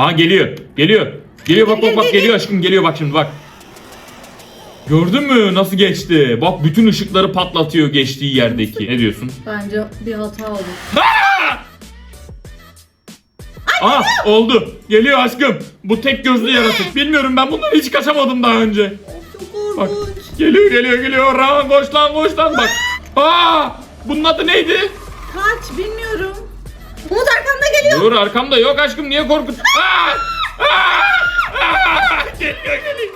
Aha geliyor. Geliyor. Geliyor bak bak bak geliyor aşkım geliyor bak şimdi bak. Gördün mü nasıl geçti? Bak bütün ışıkları patlatıyor geçtiği yerdeki. Ne diyorsun? Bence bir hata oldu. Aha oldu. Geliyor aşkım. Bu tek gözlü yaratık. Bilmiyorum ben bundan hiç kaçamadım daha önce. Çok Bak korkunç. geliyor geliyor geliyor. Ran koş lan koş lan bak. Aa bunun adı neydi? Kaç bilmiyorum. Dur arkamda yok aşkım niye korkut? Aa! Aa! Aa! Geliyor geliyor.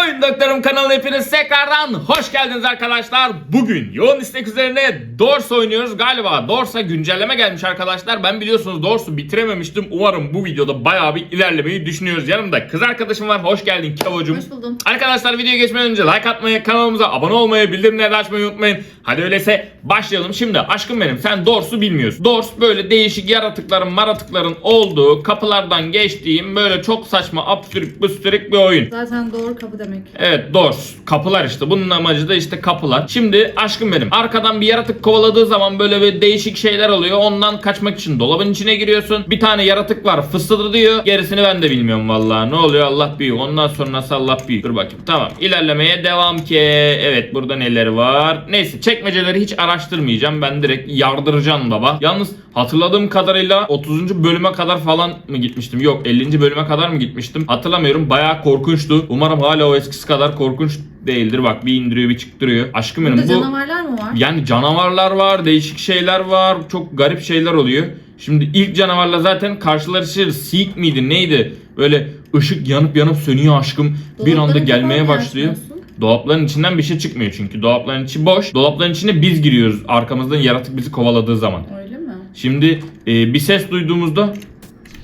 Oyun Doktorum kanalına hepiniz tekrardan hoş geldiniz arkadaşlar. Bugün yoğun istek üzerine Dors oynuyoruz. Galiba Dors'a güncelleme gelmiş arkadaşlar. Ben biliyorsunuz Dors'u bitirememiştim. Umarım bu videoda bayağı bir ilerlemeyi düşünüyoruz. Yanımda kız arkadaşım var. Hoş geldin Kevo'cum. Hoş buldum. Arkadaşlar videoya geçmeden önce like atmayı, kanalımıza abone olmayı, bildirimleri açmayı unutmayın. Hadi öyleyse başlayalım. Şimdi aşkım benim sen Dors'u bilmiyorsun. Dors böyle değişik yaratıkların maratıkların olduğu kapılardan geçtiğim böyle çok saçma absürt büstürük bir oyun. Zaten doğru kapı demek. Evet doors kapılar işte bunun amacı da işte kapılar. Şimdi aşkım benim arkadan bir yaratık kovaladığı zaman böyle bir değişik şeyler oluyor. Ondan kaçmak için dolabın içine giriyorsun. Bir tane yaratık var fısıldı diyor. Gerisini ben de bilmiyorum vallahi. Ne oluyor Allah büyük. Ondan sonrası Allah büyük. Dur bakayım. Tamam ilerlemeye devam ki. Evet burada neler var. Neyse çekmeceleri hiç araştırmayacağım. Ben direkt yardıracağım baba. Yalnız hatırladığım kadarıyla 30. bölüme kadar falan mı gitmiştim? Yok 50. bölüme kadar mı gitmiştim? Hatırlamıyorum. Bayağı korkunçtu. Umarım hala o eskisi kadar korkunç değildir. Bak bir indiriyor bir çıktırıyor. Aşkım benim Burada bu... canavarlar mı var? Yani canavarlar var, değişik şeyler var, çok garip şeyler oluyor. Şimdi ilk canavarla zaten karşılaşır. Seek miydi neydi? Böyle ışık yanıp yanıp sönüyor aşkım. bir anda gelmeye başlıyor. Dolapların içinden bir şey çıkmıyor çünkü. Dolapların içi boş. Dolapların içine biz giriyoruz. Arkamızdan yaratık bizi kovaladığı zaman. Öyle mi? Şimdi e, bir ses duyduğumuzda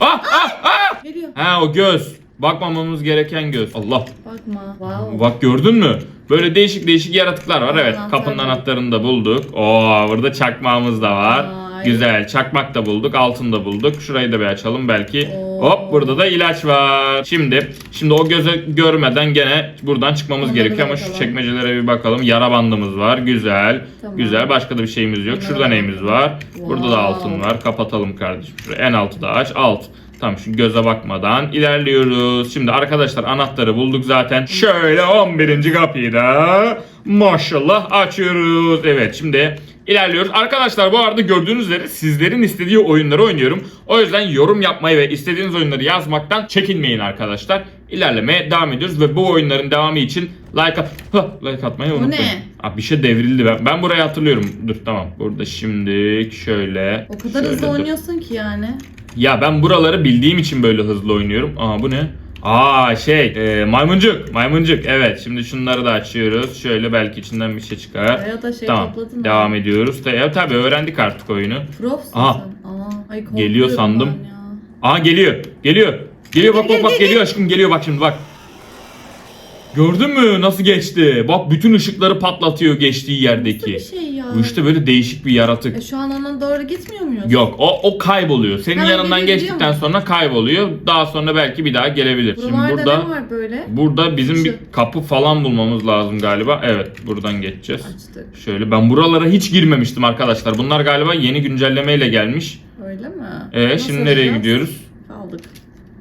Ah ah ah! Geliyor. Ha o göz. Bakmamamız gereken göz. Allah. Bakma. Wow. Bak gördün mü? Böyle değişik değişik yaratıklar var. Evet Anahtar kapının anahtarını da bulduk. Oo burada çakmağımız da var. Vay. Güzel. Çakmak da bulduk. Altın da bulduk. Şurayı da bir açalım belki. Oo. Hop burada da ilaç var. Şimdi şimdi o göze görmeden gene buradan çıkmamız Ona gerekiyor ama şu çekmecelere bir bakalım. Yara bandımız var. Güzel. Tamam. Güzel. Başka da bir şeyimiz yok. Şurada da neyimiz var? Burada da Wow. altın var. Kapatalım kardeşim. Şuraya en altı da aç. Alt. Tamam şu göze bakmadan ilerliyoruz. Şimdi arkadaşlar anahtarı bulduk zaten. Şöyle 11. kapıyı da maşallah açıyoruz. Evet şimdi ilerliyoruz. Arkadaşlar bu arada gördüğünüz üzere sizlerin istediği oyunları oynuyorum. O yüzden yorum yapmayı ve istediğiniz oyunları yazmaktan çekinmeyin arkadaşlar. İlerlemeye devam ediyoruz ve bu oyunların devamı için like, at Hah, like atmayı Bu unutmayın. ne? Aa, bir şey devrildi ben. Ben burayı hatırlıyorum. Dur tamam. Burada şimdi şöyle. O kadar şöyle hızlı dur. oynuyorsun ki yani. Ya ben buraları bildiğim için böyle hızlı oynuyorum. Aa bu ne? Aa şey e, maymuncuk maymuncuk. Evet şimdi şunları da açıyoruz. Şöyle belki içinden bir şey çıkar. Ya da şey tamam topladın devam ediyoruz. Ya tabi öğrendik artık oyunu. Profsun Aha. sen. Aa, ay Geliyor sandım. Aha geliyor geliyor. Geliyor bak bak bak geliyor aşkım geliyor. Bak şimdi bak Gördün mü nasıl geçti? Bak bütün ışıkları patlatıyor geçtiği yerdeki. Nasıl bir şey ya? Bu işte böyle değişik bir yaratık. E, şu an ona doğru gitmiyor muyuz? Yok o, o kayboluyor. Senin Hemen yanından geçtikten mu? sonra kayboluyor. Daha sonra belki bir daha gelebilir. Buralarda Şimdi burada ne var böyle? burada bizim bir kapı falan bulmamız lazım galiba. Evet buradan geçeceğiz. Açtık. Şöyle ben buralara hiç girmemiştim arkadaşlar. Bunlar galiba yeni güncellemeyle gelmiş. Öyle mi? Ee Nasıl şimdi nereye gidiyoruz? Kaldık.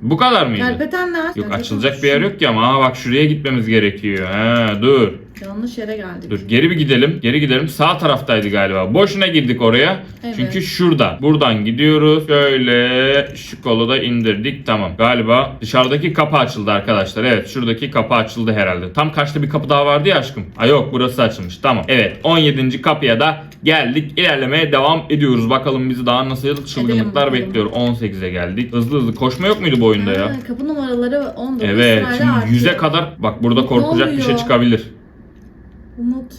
Bu kadar mıydı? Kerpeten ne? Yok açılacak bir yer yok ki ama Aa, bak şuraya gitmemiz gerekiyor. He dur. Yanlış yere geldik. Dur geri bir gidelim. Geri gidelim. Sağ taraftaydı galiba. Boşuna girdik oraya. Evet. Çünkü şurada. Buradan gidiyoruz. Şöyle şu kolu da indirdik. Tamam. Galiba dışarıdaki kapı açıldı arkadaşlar. Evet şuradaki kapı açıldı herhalde. Tam karşıda bir kapı daha vardı ya aşkım. Ay yok burası açılmış. Tamam. Evet 17. kapıya da geldik. İlerlemeye devam ediyoruz. Bakalım bizi daha nasıl çılgınlıklar bekliyor. 18'e geldik. Hızlı hızlı koşma yok muydu bu oyunda ya? Ha, kapı numaraları 19 Evet. Şimdi artıyor. 100'e kadar bak burada korkacak bir şey çıkabilir. Umut.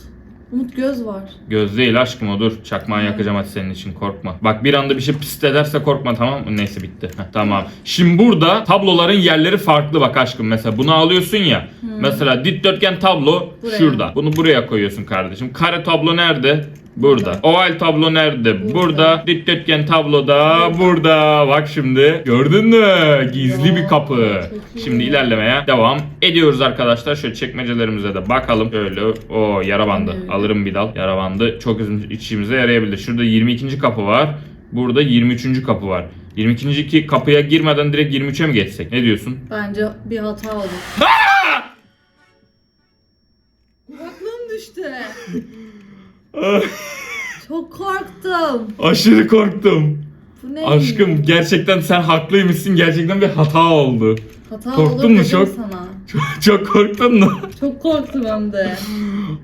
Umut göz var. Göz değil aşkım o dur. Çakmağı yakacağım hadi senin için korkma. Bak bir anda bir şey pist ederse korkma tamam mı? Neyse bitti. Heh, tamam. Şimdi burada tabloların yerleri farklı bak aşkım. Mesela bunu alıyorsun ya. Mesela dikdörtgen tablo Buraya. şurada. Bunu buraya koyuyorsun kardeşim. Kare tablo nerede? Burada. Oval tablo nerede? Burada. Dikdörtgen tablo da burada. Bak şimdi. Gördün mü? Gizli bir kapı. Şimdi ilerlemeye devam ediyoruz arkadaşlar. Şöyle çekmecelerimize de bakalım. Şöyle o yara bandı. Alırım bir dal. Yara bandı çok içimize yarayabilir. Şurada 22. kapı var. Burada 23. kapı var. 22. ki kapıya girmeden direkt 23'e mi geçsek? Ne diyorsun? Bence bir hata oldu. Aklım düştü. Çok korktum. Aşırı korktum. Bu ne? Aşkım gerçekten sen haklıymışsın. Gerçekten bir hata oldu. Hata korktun olur mu dedim çok? sana. Çok, çok korktun mu? Çok korktum hem de.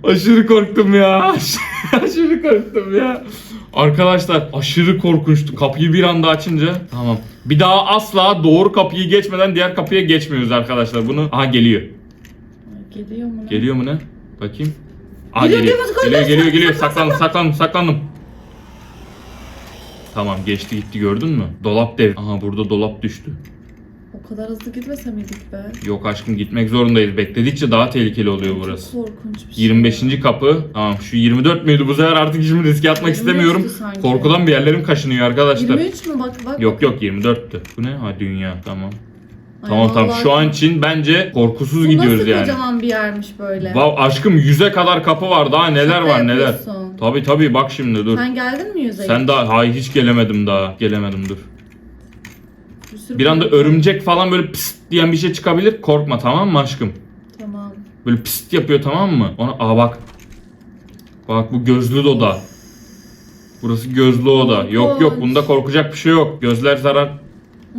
Aşırı korktum ya. Aşırı korktum ya. Arkadaşlar aşırı korkunçtu. Kapıyı bir anda açınca. Tamam. Bir daha asla doğru kapıyı geçmeden diğer kapıya geçmiyoruz arkadaşlar. Bunu aha geliyor. Geliyor mu? ne? Geliyor mu ne? Bakayım. Aa, Geliyor, geliyor. geliyor, Geliyor, geliyor. geliyor. Saklandım, saklandım, saklandım. Tamam geçti gitti gördün mü? Dolap dev. Aha burada dolap düştü. O kadar hızlı gitmese miydik be? Yok aşkım gitmek zorundayız. Bekledikçe daha tehlikeli oluyor burası. Çok korkunç bir şey. 25. kapı. Tamam şu 24 müydü bu sefer artık şimdi riske atmak 23'tü istemiyorum. sanki. Korkudan bir yerlerim kaşınıyor arkadaşlar. 23 mü bak bak. Yok yok 24'tü. Bu ne? Ha dünya. Tamam. Tamam tamam şu an için bence korkusuz Bu gidiyoruz nasıl yani. kocaman bir yermiş böyle. Vav aşkım yüze kadar kapı var daha neler Şaka var neler. yapıyorsun. Tabi tabi bak şimdi dur. Sen geldin mi yüzeye? Sen daha hayır hiç gelemedim daha. Gelemedim dur. Bir, sürü Bir anda korku- örümcek falan böyle pist diyen bir şey çıkabilir. Korkma tamam mı aşkım? Tamam. Böyle pist yapıyor tamam mı? Ona aa bak. Bak bu gözlü oda. Burası gözlü oda. Yok yok bunda korkacak bir şey yok. Gözler zarar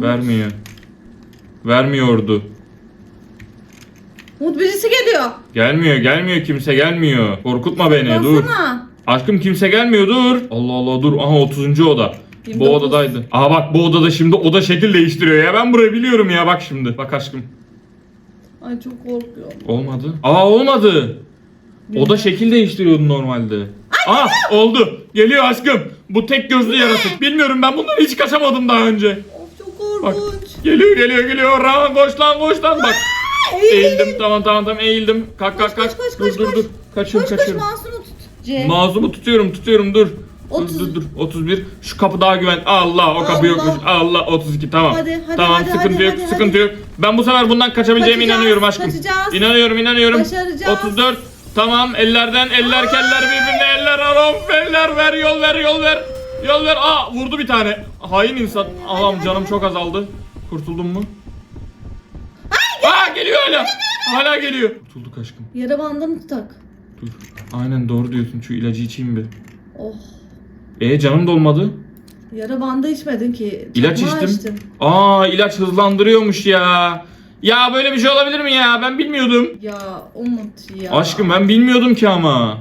vermiyor. Vermiyordu. Umut birisi geliyor. Gelmiyor gelmiyor kimse gelmiyor. Korkutma beni dur. Baksana. Aşkım kimse gelmiyor dur. Allah Allah dur. Aha 30. oda. Bu 29. odadaydı. Aha bak bu odada şimdi oda şekil değiştiriyor ya. Ben burayı biliyorum ya bak şimdi. Bak aşkım. Ay çok korkuyorum. Olmadı. Aa olmadı. Oda şekil değiştiriyordu normalde. Aa oldu. Geliyor aşkım. Bu tek gözlü yaratık. Bilmiyorum ben bundan hiç kaçamadım daha önce. Of çok Bak. Geliyor geliyor geliyor. Ran koş lan koş lan bak. Eğildim tamam tamam tamam eğildim. Kalk kalk kalk. koş, koş, dur koş, dur koş. dur. Kaçıyorum Koş koş kaçıyorum. mouse'unu tut. C. Mağazumu tutuyorum tutuyorum dur. Otuz. Dur dur dur 31 şu kapı daha güven Allah o kapı Allah. yokmuş Allah 32 tamam Hadi, hadi, tamam hadi, sıkıntı hadi, yok hadi, sıkıntı yok ben bu sefer bundan kaçabileceğime Kaçacağız, inanıyorum aşkım kaçacağız. inanıyorum inanıyorum Başaracağız. 34 tamam ellerden eller keller birbirine eller aram eller ver yol ver yol ver yol ver aa vurdu bir tane hain insan Allah'ım canım çok azaldı kurtuldum mu Aa geliyor hala hala geliyor kurtulduk aşkım Yara bandını tutak. dur aynen doğru diyorsun şu ilacı içeyim bir Oh. e canım dolmadı Yara bandı içmedin ki. İlaç içtim. içtin. Aa ilaç hızlandırıyormuş ya. Ya böyle bir şey olabilir mi ya? Ben bilmiyordum. Ya Umut ya. Aşkım ben bilmiyordum ki ama.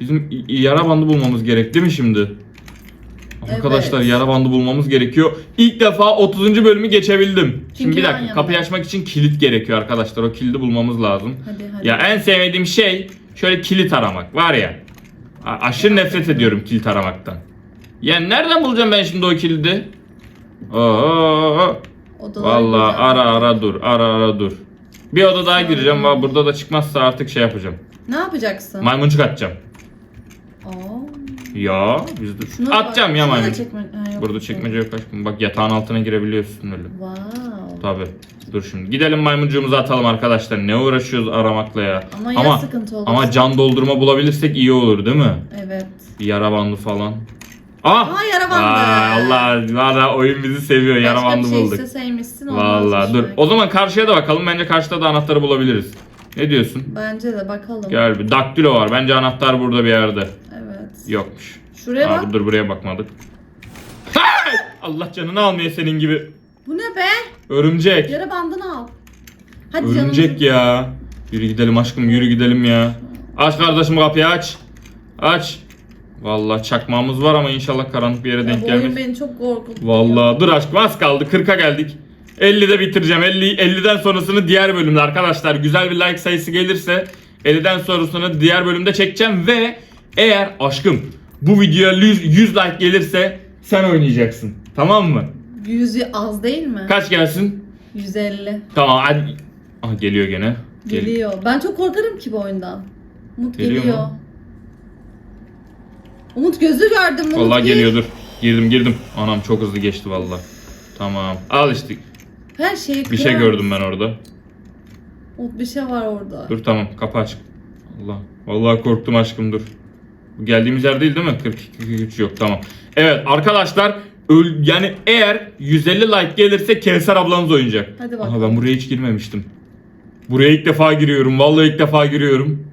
Bizim yara bandı bulmamız gerek değil mi şimdi? Arkadaşlar Evet. yara bandı bulmamız gerekiyor. İlk defa 30. bölümü geçebildim. Şimdi bir yan dakika yana. kapıyı açmak için kilit gerekiyor arkadaşlar. O kilidi bulmamız lazım. Hadi hadi. Ya en sevmediğim şey şöyle kilit aramak var ya. A- aşırı nefret ediyorum kilit aramaktan. Ya nereden bulacağım ben şimdi o kilidi? Oo. Odalar Vallahi güzel. ara ara dur, ara ara dur. Bir oda daha gireceğim. Valla burada da çıkmazsa artık şey yapacağım. Ne yapacaksın? Maymuncuk atacağım. Ya biz de Şuna bak, atacağım ya şuna da maymuncuk. çekme- Ha, yok. Burada çekmece yok aşkım. Bak yatağın altına girebiliyorsun öyle. Wow. Tabi. Dur şimdi. Gidelim maymuncuğumuzu atalım arkadaşlar. Ne uğraşıyoruz aramakla ya. Ama ya sıkıntı olursa? ama can doldurma bulabilirsek iyi olur değil mi? Evet. Bir yara bandı falan. Ah! Aa, yara bandı. Aa, Allah valla oyun bizi seviyor. Yara Başka bandı bir şey bulduk. isteseymişsin olmazmış Valla dur. belki. O zaman karşıya da bakalım. Bence karşıda da anahtarı bulabiliriz. Ne diyorsun? Bence de bakalım. Gel bir daktilo var. Bence anahtar burada bir yerde. Yokmuş. Şuraya Aa, bak. dur buraya bakmadık. Allah canını almıyor senin gibi. Bu ne be? Örümcek. Yara bandını al. Hadi Örümcek canım. ya. Yürü gidelim aşkım yürü gidelim ya. Aç kardeşim kapıyı aç. Aç. Vallahi çakmağımız var ama inşallah karanlık bir yere Ya denk bu oyun gelmez. beni çok korkuttu. Vallahi dur aşkım az kaldı 40'a geldik. 50'de bitireceğim. 50 50'den sonrasını diğer bölümde arkadaşlar. Güzel bir like sayısı gelirse 50'den sonrasını diğer bölümde çekeceğim ve eğer aşkım bu videoya 100, 100 like gelirse sen oynayacaksın. Tamam mı? Yüzü az değil mi? Kaç gelsin? 150. Tamam hadi. Aha geliyor gene. Gel- Geliyor. Ben çok korkarım ki bu oyundan. Umut Geliyor geliyor. mu? Umut gözü gördüm. Umut Vallahi gel. geliyordur. Girdim girdim. Anam çok hızlı geçti vallahi. Tamam. Al işte. Her şeyi Bir şey kırar. gördüm ben orada. Umut bir şey var orada. Dur tamam kapı aç. Allah. Vallahi korktum aşkım dur. Geldiğimiz yer değil değil mi? 42 43 yok tamam. Evet arkadaşlar öl yani eğer 150 like gelirse Kevser ablanız oynayacak. Hadi Aha bakalım. ben buraya hiç girmemiştim. Buraya ilk defa giriyorum. Vallahi ilk defa giriyorum.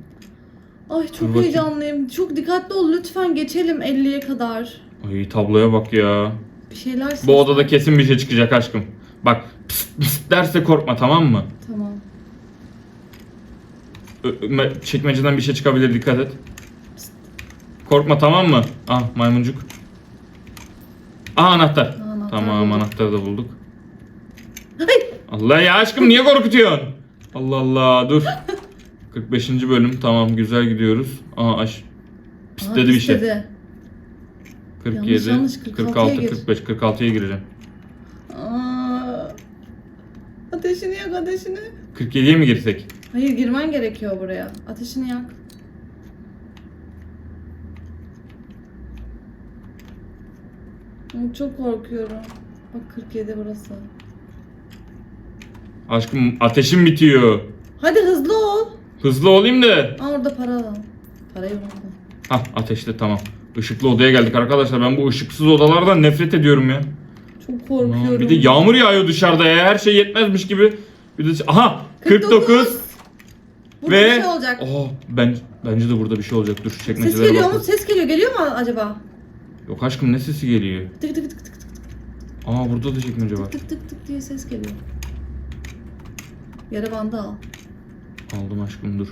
Ay Dur çok bakayım. heyecanlıyım. Çok dikkatli ol lütfen geçelim 50'ye kadar. Ay tabloya bak ya. Bir şeyler ses- Bu odada kesin bir şey çıkacak aşkım. Bak pıst pıst derse korkma tamam mı? Tamam. Ö- Çekmeceden bir şey çıkabilir dikkat et. Korkma tamam mı? Ah maymuncuk. Aa anahtar. Anahtar tamam bulduk. anahtarı da bulduk. Ay! Allah ya aşkım niye korkutuyorsun? Allah Allah dur. 45. bölüm tamam güzel gidiyoruz. Aa aş. Pisledi Aa, bir şey. pisledi. 47, Yanlış, yanlış, 46'ya 46, gir. 45, 46'ya gireceğim. Aa, ateşini yak ateşini. 47'ye mi girsek? Hayır girmen gerekiyor buraya. Ateşini yak. Çok korkuyorum. Bak 47 burası. Aşkım ateşim bitiyor. Hadi hızlı ol. Hızlı olayım da. Aa orada para al. Parayı unutma. Hah ateşli tamam. Işıklı odaya geldik arkadaşlar. Ben bu ışıksız odalardan nefret ediyorum ya. Çok korkuyorum. Aa, Bir de yağmur yağıyor dışarıda ya. Her şey yetmezmiş gibi. Bir de aha 49, 49. Burada ve bir şey olacak. Oh, ben bence de burada bir şey olacak. Dur şu Ses çekmecelere geliyor mu? Ses geliyor. Geliyor mu acaba? Yok aşkım ne sesi geliyor? Tık tık tık tık tık Aa burada da çekmece var. tık tık tık diye ses geliyor. Yarı bandı al. Aldım aşkım dur.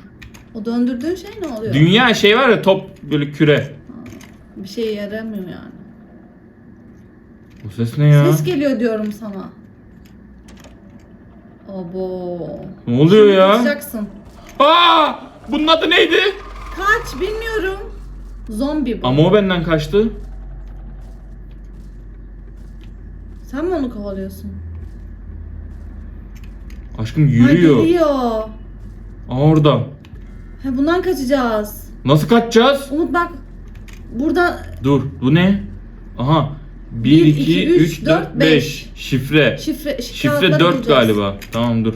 O döndürdüğün şey ne oluyor? Dünya şey var ya top böyle küre. Bir şey yaramıyor yani. Bu ses ne ya? Ses geliyor diyorum sana. Abo. Ne oluyor Şimdi ya? kaçacaksın. Aa! Bunun adı neydi? Kaç bilmiyorum. Zombi bu. Ama o benden kaçtı. Sen mi onu kovalıyorsun? Aşkım yürüyor. geliyor. Aa orada. Ha, bundan kaçacağız. Nasıl kaçacağız? Umut bak. Burada Dur bu ne? Aha. 1, Bir, 2, iki, 3, üç, 4, dört, 5. Şifre. şifre Şifre kağıtları 4 bulacağız. galiba. Tamam dur.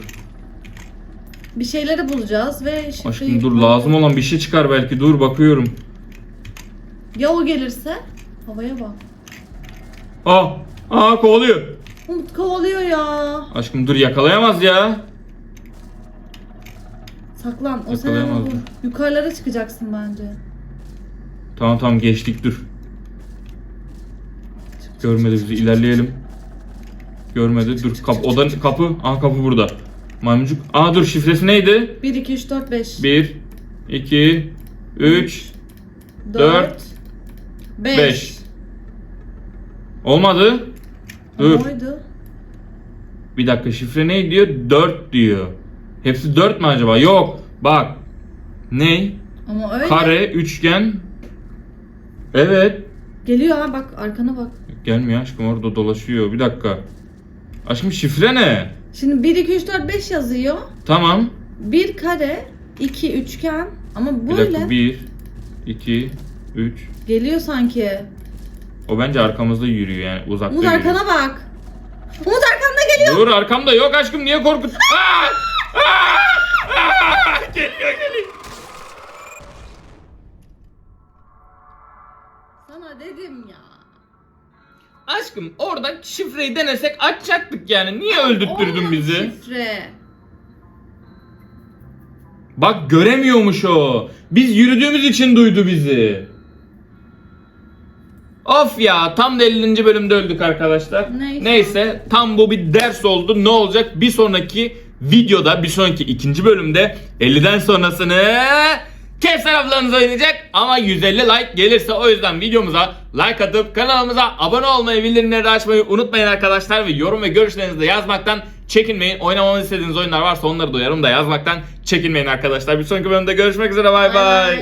Bir şeyleri bulacağız ve şifreyi... Aşkım dur lazım olan bir şey çıkar belki. Dur bakıyorum. Ya o gelirse? Havaya bak. Aa! Aa kovalıyor. Umut kovalıyor ya. Aşkım dur yakalayamaz ya. Saklan. O sen Yakalayamaz mı? Yukarılara çıkacaksın bence. Tamam tamam geçtik dur. Görmedi bizi ilerleyelim. Görmedi. Dur kap odanın kapı. Aa kapı burada. Maymuncuk. Aa dur şifresi neydi? 1, 2, 3, 4, 5. 1 2 3 4, 5. 5. Olmadı. Dur. Oydu. Bir dakika şifre ne diyor? 4 diyor. Hepsi 4 mü acaba? Yok. Bak. Ne? Ama öyle. Kare, üçgen. Evet. Geliyor ha bak arkana bak. Gelmiyor aşkım orada dolaşıyor. Bir dakika. Aşkım şifre ne? Şimdi 1, 2, 3, 4, 5 yazıyor. Tamam. 1 kare, 2 üçgen ama Bir dakika. böyle 1 2 3 geliyor sanki. O bence arkamızda yürüyor yani uzakta Umut yürüyor. arkana bak. Umut arkanda geliyor. Dur arkamda yok aşkım niye korkut? Aa! Aa! Aa! Geliyor geliyor. Sana dedim ya. Aşkım orada şifreyi denesek açacaktık yani. Niye öldürttürdün Olmadı bizi? Şifre. Bak göremiyormuş o. Biz yürüdüğümüz için duydu bizi. Of ya tam da 50. bölümde öldük arkadaşlar. Neyse. Neyse tam bu bir ders oldu. Ne olacak? Bir sonraki videoda bir sonraki ikinci bölümde 50'den sonrasını Kevser ablanız oynayacak ama 150 like gelirse o yüzden videomuza like atıp kanalımıza abone olmayı bildirimleri açmayı unutmayın arkadaşlar ve yorum ve görüşlerinizi de yazmaktan çekinmeyin. Oynamamı istediğiniz oyunlar varsa onları da yorumda yazmaktan çekinmeyin arkadaşlar. Bir sonraki bölümde görüşmek üzere bay. bay.